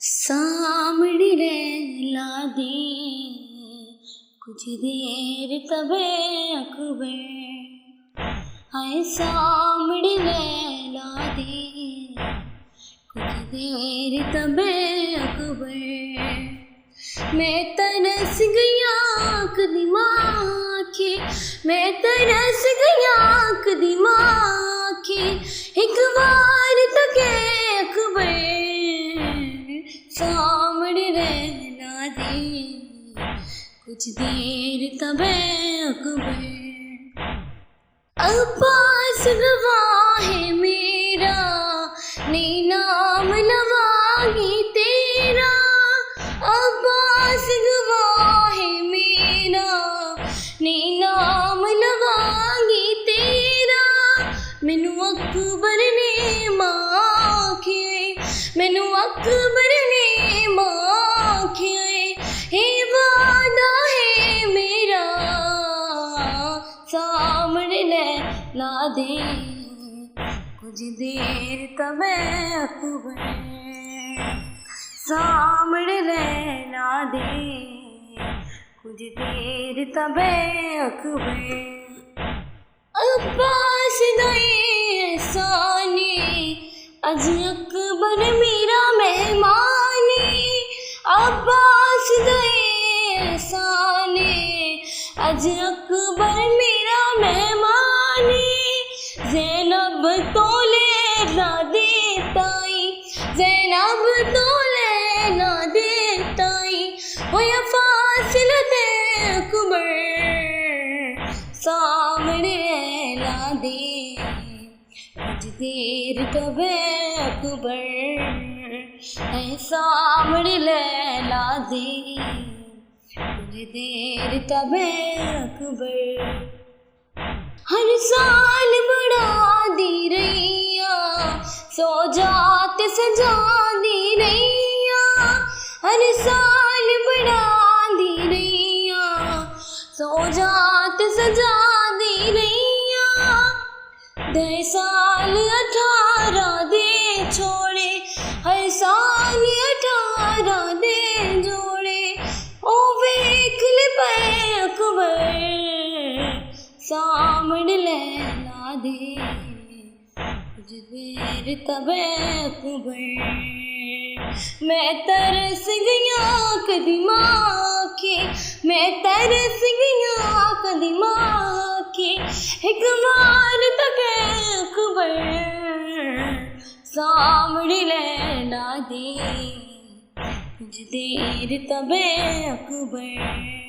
સાંભળી રે લાદી કુછ દેર તબે અકબે હાય સાંભળી રે લાદી કુછ દેર તબે અકબે મેં तरस गया कदी माँ के मैं तरस गया कदी माँ के एक बार तक अकबर सामने रहना दे, कुछ देर तबे अकबर अब्बास गवाह है मेरा मैनू अकबर ने माँ के हे वादा है मेरा सामने ले ला दे कुछ देर तबे अकबर सामने ले ला दे कुछ देर तबे अकबर अब्बास दए सानी अज अज अकबर मेरा मेहमानी जैनब तोले ना देताई। जैनब तोले ना देताई। होया फासिल दे अकबर। सामने ला दे। कुछ देर तबे अकबर। है सामने ला दे। देर तब अकबर। हर साल बढ़ा दी रैया, सो जात सजा दी रैया। हर साल बढ़ा दी रैया, सो जात सजा दी रैया। दे साल सामने ले ला दे देर तबे अकबर मैं तरस गया माँ के मैं तरस गया माँ के एक मार तक अकबर सामने ले ला दे। कुछ देर तबे अकबर